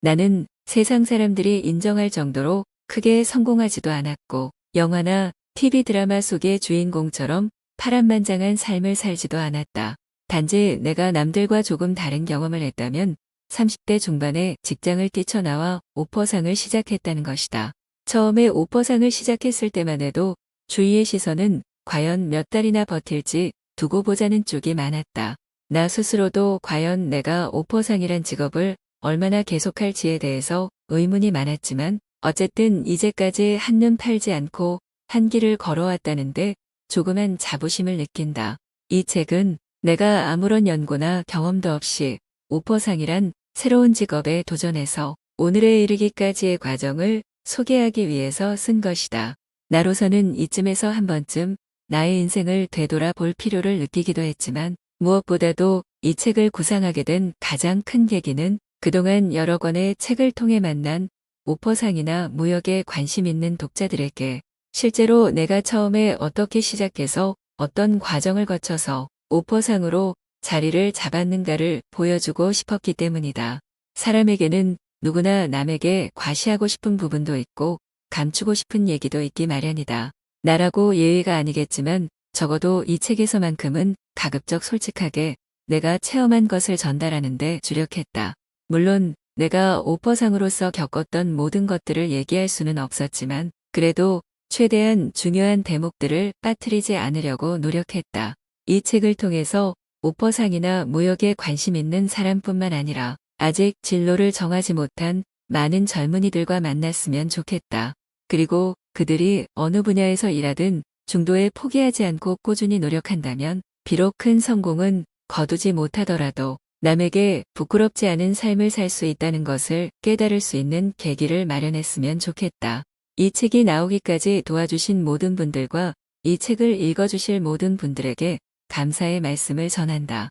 나는 세상 사람들이 인정할 정도로 크게 성공하지도 않았고 영화나 TV 드라마 속의 주인공처럼 파란만장한 삶을 살지도 않았다. 단지 내가 남들과 조금 다른 경험을 했다면 30대 중반에 직장을 뛰쳐나와 오퍼상을 시작했다는 것이다. 처음에 오퍼상을 시작했을 때만 해도 주위의 시선은 과연 몇 달이나 버틸지 두고 보자는 쪽이 많았다. 나 스스로도 과연 내가 오퍼상이란 직업을 얼마나 계속할지에 대해서 의문이 많았지만 어쨌든 이제까지 한눈 팔지 않고 한 길을 걸어왔다는데 조그만 자부심을 느낀다. 이 책은 내가 아무런 연고나 경험도 없이 오퍼상이란 새로운 직업에 도전해서 오늘에 이르기까지의 과정을 소개하기 위해서 쓴 것이다. 나로서는 이쯤에서 한 번쯤 나의 인생을 되돌아 볼 필요를 느끼기도 했지만 무엇보다도 이 책을 구상하게 된 가장 큰 계기는 그동안 여러 권의 책을 통해 만난 오퍼상이나 무역에 관심 있는 독자들에게 실제로 내가 처음에 어떻게 시작해서 어떤 과정을 거쳐서 오퍼상으로 자리를 잡았는가를 보여주고 싶었기 때문이다. 사람에게는 누구나 남에게 과시하고 싶은 부분도 있고 감추고 싶은 얘기도 있기 마련이다. 나라고 예의가 아니겠지만 적어도 이 책에서만큼은 가급적 솔직하게 내가 체험한 것을 전달하는데 주력했다. 물론 내가 오퍼상으로서 겪었던 모든 것들을 얘기할 수는 없었지만 그래도 최대한 중요한 대목들을 빠뜨리지 않으려고 노력했다. 이 책을 통해서 오퍼상이나 무역에 관심 있는 사람뿐만 아니라 아직 진로를 정하지 못한 많은 젊은이들과 만났으면 좋겠다. 그리고 그들이 어느 분야에서 일하든 중도에 포기하지 않고 꾸준히 노력한다면 비록 큰 성공은 거두지 못하더라도 남에게 부끄럽지 않은 삶을 살 수 있다는 것을 깨달을 수 있는 계기를 마련했으면 좋겠다. 이 책이 나오기까지 도와주신 모든 분들과 이 책을 읽어주실 모든 분들에게 감사의 말씀을 전한다.